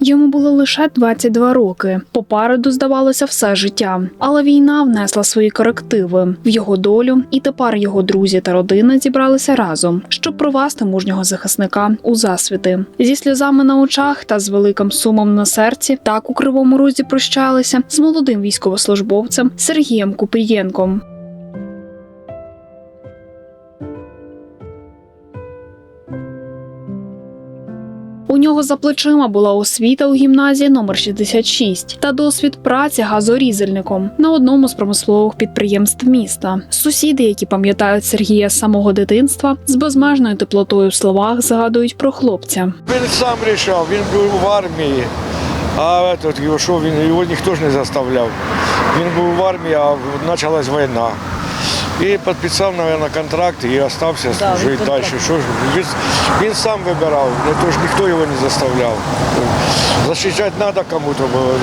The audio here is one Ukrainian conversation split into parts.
Йому було лише 22 роки. Попереду здавалося все життя, але війна внесла свої корективи в його долю, і тепер його друзі та родина зібралися разом, щоб провести мужнього захисника у засвіти. Зі сльозами на очах та з великим сумом на серці так у кривому розі прощалися з молодим військовослужбовцем Сергієм Купрієнком. У нього за плечима була освіта у гімназії номер 66 та досвід праці газорізальником на одному з промислових підприємств міста. Сусіди, які пам'ятають Сергія з самого дитинства, з безмежною теплотою в словах згадують про хлопця. Він сам рішав, він був в армії, а этот, його, що, він, його ніхто ж не заставляв. Він був в армії, а почалась війна. І підписав, мабуть, контракт і залишився служити далі. Що ж, він, він сам вибирав, не то ж ніхто його не заставляв. Захищати треба кому-то було.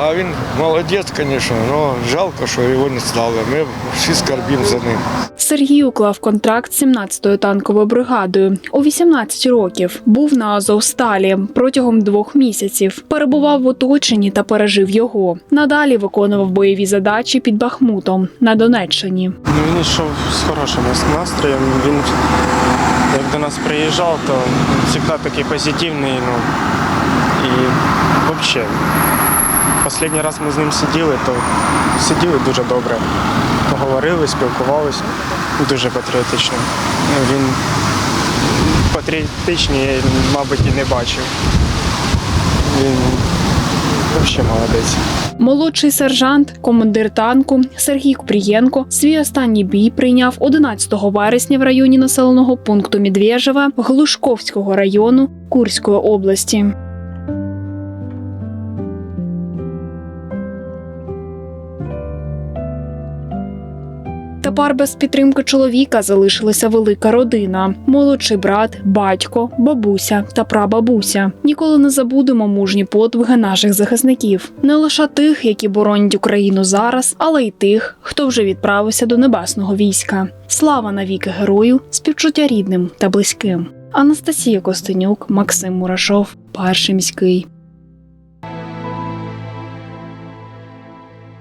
А він молодець, звісно, але жалко, що його не стало. Ми всі скорбимо за ним. Сергій уклав контракт з 17-ю танковою бригадою у 18 років. Був на Азовсталі протягом двох місяців. Перебував в оточенні та пережив його. Надалі виконував бойові задачі під Бахмутом на Донеччині. Ну, він йшов з хорошим настроєм. Він як до нас приїжджав, то завжди такий позитивний. Ну, і взагалі, останній раз ми з ним сиділи, то сиділи дуже добре. Поговорили, спілкувалися. Дуже патріотично. Ну, Він патріотичний, мабуть, і не бачив. Він взагалі молодець. Молодший сержант, командир танку Сергій Купрієнко свій останній бій прийняв 11 вересня в районі населеного пункту Медвежева Глушковського району Курської області. Тепер без підтримки чоловіка залишилася велика родина: молодший брат, батько, бабуся та прабабуся. Ніколи не забудемо мужні подвиги наших захисників, не лише тих, які боронять Україну зараз, але й тих, хто вже відправився до небесного війська. Слава навіки герою, співчуття рідним та близьким. Анастасія Костенюк, Максим Мурашов, перший міський.